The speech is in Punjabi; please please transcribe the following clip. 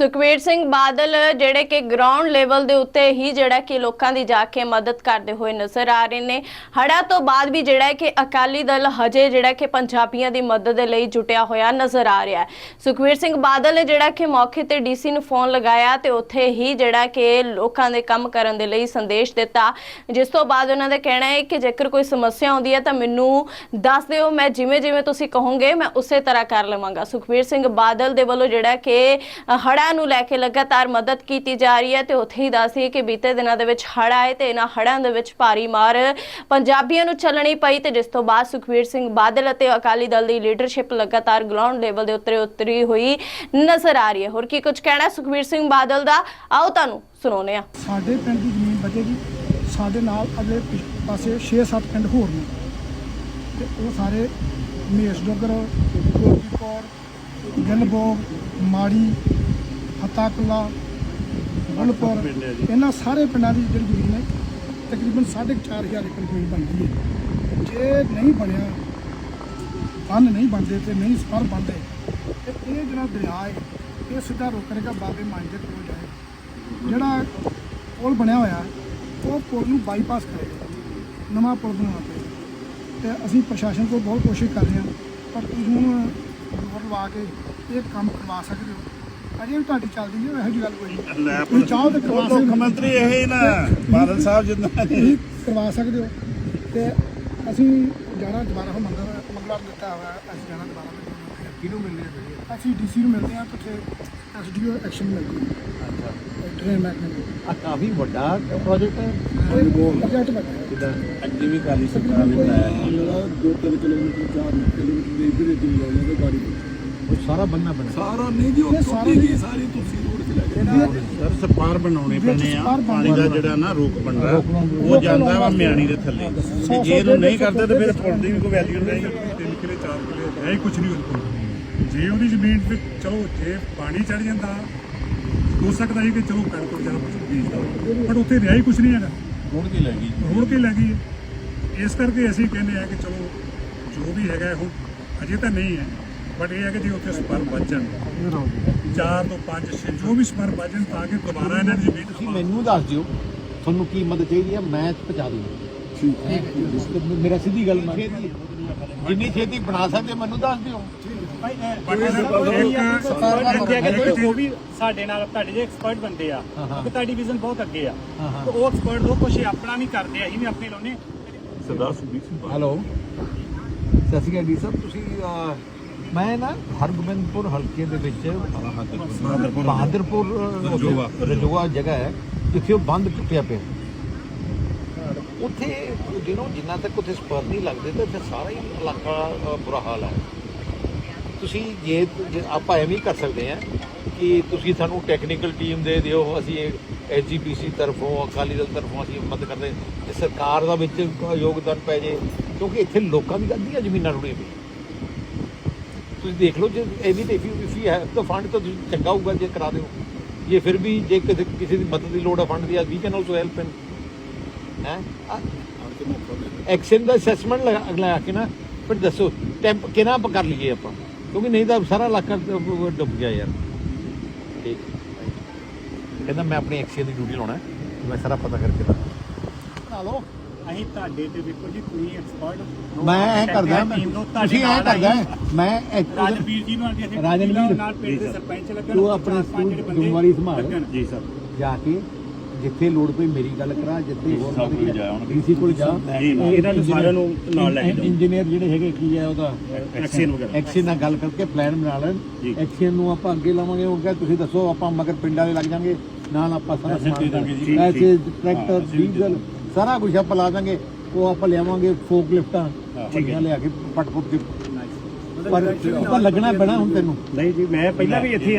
ਸੁਖਵੀਰ ਸਿੰਘ ਬਾਦਲ ਜਿਹੜੇ ਕਿ ਗਰਾਊਂਡ ਲੈਵਲ ਦੇ ਉੱਤੇ ਹੀ ਜਿਹੜਾ ਕਿ ਲੋਕਾਂ ਦੀ ਜਾ ਕੇ ਮਦਦ ਕਰਦੇ ਹੋਏ ਨਜ਼ਰ ਆ ਰਹੇ ਨੇ। ਹੜਾ ਤੋਂ ਬਾਅਦ ਵੀ ਜਿਹੜਾ ਕਿ ਅਕਾਲੀ ਦਲ ਹਜੇ ਜਿਹੜਾ ਕਿ ਪੰਜਾਬੀਆਂ ਦੀ ਮਦਦ ਦੇ ਲਈ ਜੁਟਿਆ ਹੋਇਆ ਨਜ਼ਰ ਆ ਰਿਹਾ ਹੈ। ਸੁਖਵੀਰ ਸਿੰਘ ਬਾਦਲ ਜਿਹੜਾ ਕਿ ਮੌਕੇ ਤੇ ਡੀਸੀ ਨੂੰ ਫੋਨ ਲਗਾਇਆ ਤੇ ਉੱਥੇ ਹੀ ਜਿਹੜਾ ਕਿ ਲੋਕਾਂ ਦੇ ਕੰਮ ਕਰਨ ਦੇ ਲਈ ਸੰਦੇਸ਼ ਦਿੱਤਾ। ਜਿਸ ਤੋਂ ਬਾਅਦ ਉਹਨਾਂ ਦਾ ਕਹਿਣਾ ਹੈ ਕਿ ਜੇਕਰ ਕੋਈ ਸਮੱਸਿਆ ਆਉਂਦੀ ਹੈ ਤਾਂ ਮੈਨੂੰ ਦੱਸ ਦਿਓ, ਮੈਂ ਜਿਵੇਂ ਜਿਵੇਂ ਤੁਸੀਂ ਕਹੋਗੇ, ਮੈਂ ਉਸੇ ਤਰ੍ਹਾਂ ਕਰ ਲਵਾਂਗਾ। ਸੁਖਵੀਰ ਸਿੰਘ ਬਾਦਲ ਦੇ ਵੱਲੋਂ ਜਿਹੜਾ ਕਿ ਹੜ੍ਹਾਂ ਨੂੰ ਲੈ ਕੇ ਲਗਾਤਾਰ ਮਦਦ ਕੀਤੀ ਜਾ ਰਹੀ ਹੈ ਤੇ ਉੱਥੇ ਹੀ ਦੱਸਦੀ ਕਿ ਬੀਤੇ ਦਿਨਾਂ ਦੇ ਵਿੱਚ ਹੜ੍ਹ ਆਏ ਤੇ ਇਹਨਾਂ ਹੜ੍ਹਾਂ ਦੇ ਵਿੱਚ ਭਾਰੀ ਮਾਰ ਪੰਜਾਬੀਆਂ ਨੂੰ ਚੱਲਣੀ ਪਈ ਤੇ ਜਿਸ ਤੋਂ ਬਾਅਦ ਸੁਖਵੀਰ ਸਿੰਘ ਬਾਦਲ ਅਤੇ ਅਕਾਲੀ ਦਲ ਦੀ ਲੀਡਰਸ਼ਿਪ ਲਗਾਤਾਰ ਗਰਾਊਂਡ ਲੈਵਲ ਦੇ ਉੱਤੇ ਉਤਰੀ ਹੋਈ ਨਜ਼ਰ ਆ ਰਹੀ ਹੈ। ਹੋਰ ਕੀ ਕੁਝ ਕਹਿਣਾ ਸੁਖਵੀਰ ਸਿੰਘ ਬਾਦਲ ਦਾ? ਆਓ ਤੁਹਾਨੂੰ ਸੁਣਾਉਂਦੇ ਹਾਂ। ਸਾਡੇ ਪਿੰਡ ਦੀ ਜ਼ਮੀਨ ਬਚੇਗੀ ਸਾਡੇ ਨਾਲ ਅਗਲੇ ਪਾਸੇ 6-7 ਪਿੰਡ ਹੋਰ ਨੇ। ਤੇ ਉਹ ਸਾਰੇ ਮੇਸ਼ ਡੋਗਰ ਕੋਟੀਪੁਰ ਗਿਲਬੋਗ ਮਾੜੀ ਹਤਾਕੁਲਾ ਗੁਲਪੁਰ ਇਹਨਾਂ ਸਾਰੇ ਪਿੰਡਾਂ ਦੀ ਜਿਹੜੀ ਜ਼ਮੀਨ ਹੈ ਤਕਰੀਬਨ 4.5000 ਏਕੜ ਜ਼ਮੀਨ ਬਣਦੀ ਹੈ। ਜੇ ਨਹੀਂ ਬਣਿਆ ਬੰਨ ਨਹੀਂ ਬਣਦੇ ਤੇ ਨਹੀਂ ਸਪਰ ਬਣਦੇ ਤੇ ਇਹ ਜਿਹੜਾ ਦਰਿਆ ਹੈ ਇਹ ਸਿੱਧਾ ਰੋਕ ਕਰੇਗਾ ਬਾਬੇ ਮਾਈ ਦੇ ਕੋਲ ਜਾਏ। ਜਿਹੜਾ ਪੁਲ ਬਣਿਆ ਹੋਇਆ ਉਹ ਪੁਲ ਨੂੰ ਬਾਈਪਾਸ ਕਰੇਗਾ ਨਵਾਂ ਪੁਲ ਬਣਾਉਣਾ ਪਏਗਾ ਤੇ ਅਸੀਂ ਪ੍ਰਸ਼ਾਸਨ ਕੋਲ ਬਹੁਤ ਕੋਸ਼ਿਸ਼ ਕਰ ਰਹੇ ਹਾਂ ਪਰ ਤੁਸੀਂ ਹੁਣ ਜ਼ੋਰ ਲਵਾ ਕੇ ਇਹ ਕੰਮ ਕਰਵਾ ਸਕਦੇ ਹੋ। ਅਜੇ ਵੀ ਤੁਹਾਡੀ ਚੱਲਦੀ ਹੈ ਇਹੋ ਜਿਹੀ ਗੱਲ ਕੋਈ ਨਹੀਂ। ਲੈ ਤੁਸੀਂ ਚਾਹੋ ਤੇ ਕਰਵਾ ਮੁੱਖ ਸਕਦੇ ਹੋ। ਮੰਤਰੀ ਇਹ ਹੀ ਨਾ ਬਾਦਲ ਸਾਹਿਬ ਜਿੰਨਾ ਤੁਸੀਂ ਕਰਵਾ ਸਕਦੇ ਹੋ। ਤੇ ਅਸੀਂ ਜਾਣਾ ਦੁਬਾਰਾ ਹੁਣ ਮੰਗਲ ਮੰਗਲਵਾਰ ਦਿੱਤਾ ਹੋਇਆ ਹੈ, ਅਸੀਂ ਜਾਣਾ ਦੁਬਾਰਾ। ਕਿਹਨੂੰ ਮਿਲਦੇ ਆ ਅਸੀਂ ਡੀਸੀ ਨੂੰ ਮਿਲਦੇ ਹਾਂ ਤੇ ਉੱਥੇ ਐਸਡੀਓ ਐਕਸ਼ਨ ਮਿਲਦੀ ਹੈ। ਅੱਛਾ। ਟ੍ਰੇਨ ਮੈਕਨਿਕ ਆ ਕਾਫੀ ਵੱਡਾ ਪ੍ਰੋਜੈਕਟ ਹੈ। ਪ੍ਰੋਜੈਕਟ ਬਣਿਆ ਅੱਗੇ ਵੀ ਕਾਲੀ ਸਰਕਾਰ ਨੇ ਬਣਾਇਆ। ਸੀ। ਦੋ ਤਿੰਨ ਕਿਲੋਮੀਟਰ ਚਾਰ ਕਿਲੋਮੀਟਰ ਦੇ ਇੱਧਰ ਇੱਧਰ ਲਾਉਂਦੇ ਤੇ ਗਾੜੀ ਸਾਰਾ ਬੰਨਾ ਬਣਾ ਸਾਰਾ ਨਹੀਂ ਜੀ ਇਹ ਉਹ ਸਾਰਾ ਟੁੱਟੀ ਨਹੀਂ। ਗਈ ਸਾਰੀ ਤੁਸੀਂ ਰੋਡ 'ਚ ਲੈ ਕੇ ਇਹਦੀ ਸਰ ਸਪਾਰ ਬਣਾਉਣੇ ਵਿੱਚ ਪੈਣੇ ਆ। ਸਪਾਰ ਪਾਣੀ ਦਾ ਬਣਾਉਣਾ। ਜਿਹੜਾ ਨਾ ਰੋਕ ਬਣਦਾ ਉਹ ਜਾਂਦਾ ਵਾ ਮਿਆਣੀ ਦੇ ਥੱਲੇ। ਤੇ ਜੇ ਇਹਨੂੰ ਨਹੀਂ ਕਰਦੇ ਤਾਂ ਫਿਰ ਪੁਲ ਦੀ ਵੀ ਕੋਈ ਵੈਲਿਊ ਨਹੀਂ ਤਿੰਨ ਕਿਲੇ ਚਾਰ ਕਿਲੇ ਹੈ ਹੀ ਕੁਝ ਨਹੀਂ ਉਹਦੇ ਕੋਲ। ਜੇ ਉਹਦੀ ਜ਼ਮੀਨ ਤੇ ਚਲੋ ਜੇ ਪਾਣੀ ਚੜ ਜਾਂਦਾ ਹੋ ਸਕਦਾ ਹੈ ਕਿ ਚਲੋ ਕਣਕ ਵਗੈਰਾ ਬੀਜਦਾ ਪਰ ਉੱਥੇ ਰਿਹਾ ਹੀ ਕੁਝ ਨਹੀਂ ਹੈਗਾ। ਰੋੜ ਕੇ ਲੈ ਗਈ ਰੋੜ ਕੇ ਲੱਗ ਗਈ ਹੈ। ਇਸ ਕਰਕੇ ਅਸੀਂ ਕਹਿੰਦੇ ਆ ਕਿ ਚਲੋ ਜੋ ਵੀ ਹੈਗਾ ਹੁਣ ਅਜੇ ਤਾਂ ਨਹੀਂ ਹੈ। ਬਟ ਇਹ ਹੈ ਕਿ ਜੇ ਉੱਥੇ ਸਪਰ ਬਚਣ ਚਾਰ ਤੋਂ ਪੰਜ ਛੇ ਜੋ ਵੀ ਸਪਰ ਬਚਣ ਤਾਂ ਕਿ ਦੁਬਾਰਾ ਇਹਨਾਂ ਦੀ ਜ਼ਮੀਨ ਤੁਸੀਂ ਮੈਨੂੰ ਦੱਸ ਦਿਓ ਤੁਹਾਨੂੰ ਕੀ ਮਦਦ ਚਾਹੀਦੀ ਹੈ ਮੈਂ ਪਹੁੰਚਾ ਦੂੰਗਾ। ਠੀਕ ਮੇਰਾ ਸਿੱਧੀ ਗੱਲ ਮੈਂ ਜਿੰਨੀ ਛੇਤੀ ਬਣਾ ਸਕਦੇ ਮੈਨੂੰ ਦੱਸ ਦਿਓ। ਬਟ ਇੱਕ ਉਹ ਵੀ ਸਾਡੇ ਨਾਲ ਤੁਹਾਡੇ ਜੇ ਐਕਸਪਰਟ ਬੰਦੇ ਆ। ਕਿ ਤੁਹਾਡੀ ਵਿਜ਼ਨ ਬਹੁਤ ਅੱਗੇ ਆ। ਤੇ ਉਹ ਐਕਸਪਰਟ ਲੋਕ ਕੁਛ ਆਪਣਾ ਨਹੀਂ ਕਰਦੇ ਅਸੀਂ ਵੀ ਆਪਣੇ ਲਾਉਨੇ ਸਰਦਾਰ ਸੁਖਬੀਰ ਸਿੰਘ ਹੈਲੋ। ਸਤਿ ਸ਼੍ਰੀ ਅਕਾਲ ਜੀ ਸਾਹਿਬ ਤੁਸੀਂ ਮੈਂ ਨਾ ਹਰਗੋਬਿੰਦਪੁਰ ਹਲਕੇ ਦੇ ਵਿੱਚ ਬਹਾਦਰਪੁਰ ਰਜੋਆ। ਜਗ੍ਹਾ ਹੈ ਜਿੱਥੇ ਉਹ ਬੰਦ ਟੁੱਟਿਆ ਪਿਆ। ਉੱਥੇ ਜਿਹਨੂੰ ਜਿੰਨਾ ਤੱਕ ਉੱਥੇ ਸਪਰ ਨਹੀਂ ਲੱਗਦੇ ਤਾਂ ਫਿਰ ਸਾਰਾ ਹੀ ਇਲਾਕਾ ਬੁਰਾ ਹਾਲ ਹੈ। ਤੁਸੀਂ ਜੇ ਆਪਾਂ ਐਵੇਂ ਕਰ ਸਕਦੇ ਹਾਂ ਕਿ ਤੁਸੀਂ ਸਾਨੂੰ ਟੈਕਨੀਕਲ ਟੀਮ ਦੇ ਦਿਓ ਅਸੀਂ ਐਸਜੀਪੀਸੀ ਤਰਫੋਂ ਅਕਾਲੀ ਦਲ ਤਰਫੋਂ ਅਸੀਂ ਮਦਦ ਕਰਦੇ ਤੇ ਸਰਕਾਰ ਦਾ ਵਿੱਚ ਯੋਗਦਾਨ ਪੈ ਜੇ ਕਿਉਂਕਿ ਇੱਥੇ ਲੋਕਾਂ ਦੀ ਅੱਧੀਆਂ ਜ਼ਮੀਨਾਂ ਰੁੜੀਆਂ ਪਈਆਂ। ਤੁਸੀਂ ਦੇਖ ਲਓ ਜੇ ਐਨੀ ਤੇ ਇਫ ਯੂ ਹੈਵ ਤਾਂ ਫੰਡ ਤਾਂ ਤੁਸੀਂ ਚੰਗਾ ਹੋਊਗਾ ਜੇ ਕਰਾ ਦਿਓ। ਜੇ ਫਿਰ ਵੀ ਜੇ ਕਿਸੇ ਕਿਸੇ ਦੀ ਮਦਦ ਦੀ ਲੋੜ ਹੈ fund the we can also help in ਹੈ? ਐਕਸ਼ਨ ਦਾ ਅਸੈਸਮੈਂਟ ਲਗਾ ਕੇ ਨਾ, ਫਿਰ ਦੱਸੋ ਟੈਂਪ ਕਿਹਨਾਂ ਆਪਾਂ ਕਰ ਲਈਏ ਆਪਾਂ? ਕਿਉਂਕਿ ਨਹੀਂ ਤਾਂ ਸਾਰਾ ਇਲਾਕਾ ਡੁੱਬ ਗਿਆ ਯਾਰ। ਠੀਕ। ਕਹਿੰਦਾ ਮੈਂ ਆਪਣੀ ਐਕਸ਼ਨ ਦੀ ਡਿਊਟੀ ਲਾਉਣਾ ਮੈਂ ਸਾਰਾ ਪਤਾ ਕਰਕੇ ਦੱਸ ਲਓ। ਅਸੀਂ ਤੁਹਾਡੇ ਤੇ ਵੇਖੋ ਜੀ ਤੁਸੀਂ ਐਕਸਪਰਟ ਮੈਂ ਐ ਕਰਦਾ ਮੈਂ ਤੁਸੀਂ ਐ ਕਰਦਾ ਮੈਂ ਇੱਕ- ਰਾਜਵੀਰ ਜੀ ਨੂੰ ਅਸੀਂ ਰਾਜਨਵੀਰ। ਨਾਲ ਪਿੰਡ ਦੇ ਸਰਪੰਚ ਲੱਗਣ ਤੂੰ ਆਪਣੇ ਚਾਰ ਪੰਜ ਜਿਹੜੇ ਬੰਦੇ ਜ਼ਿੰਮੇਵਾਰੀ ਸੰਭਾਲ। ਲੱਗਣ। ਜੀ ਸਰ ਜਾ ਕੇ ਜਿੱਥੇ ਲੋੜ ਪਈ ਮੇਰੀ ਗੱਲ ਕਰਾ ਜਿੱਥੇ ਹੋਰ ਸਭ ਕੋਲ ਜਾ ਆਉਣਗੇ। ਡੀਸੀ ਕੋਲ ਜਾ ਜੀ, ਨਾਲ। ਇਹਨਾਂ ਨੂੰ ਸਾਰਿਆਂ ਨੂੰ ਨਾਲ ਲੈ ਕੇ ਜਾਓ। ਇੰਜੀਨੀਅਰ ਜਿਹੜੇ ਹੈਗੇ ਕੀ ਹੈ ਉਹਦਾ ਐਕਸੀਅਨ ਵਗੈਰਾ ਐਕਸੀਅਨ ਨਾਲ ਗੱਲ ਕਰਕੇ ਪਲਾਨ ਬਣਾ ਲੈਣ ਜੀ। ਨੂੰ ਆਪਾਂ ਅੱਗੇ ਲਾਵਾਂਗੇ ਉਹ ਕਹੇ ਤੁਸੀਂ ਦੱਸੋ ਆਪਾਂ ਮਗਰ ਪਿੰਡਾਂ ਵਾਲੇ ਲੱਗ ਜਾਾਂਗੇ ਨਾਲ ਆਪਾਂ ਸਾਰਾ ਪੈਸੇ ਦੇ ਦਾਂਗੇ ਜੀ। ਪੈਸੇ ਠੀਕ। ਟਰੈਕਟਰ ਹਾਂ, ਅਸੀਂ ਵੀ ਦੇ ਡੀਜ਼ਲ ਸਾਰਾ ਕੁਝ ਆਪਾਂ ਲਾ ਦਾਂਗੇ ਉਹ ਆਪਾਂ ਲਿਆਵਾਂਗੇ ਫੋਕ ਲਿਫਟਾਂ ਵੱਡੀਆਂ ਲਿਆ ਕੇ ਪਟ ਪੁੱਟ ਕੇ ਪਰ ਆਪਾਂ ਲੱਗਣਾ ਪੈਣਾ ਹੁਣ ਤੈਨੂੰ। ਨਹੀਂ ਜੀ ਮੈਂ ਪਹਿਲਾਂ ਵੀ ਇੱਥੇ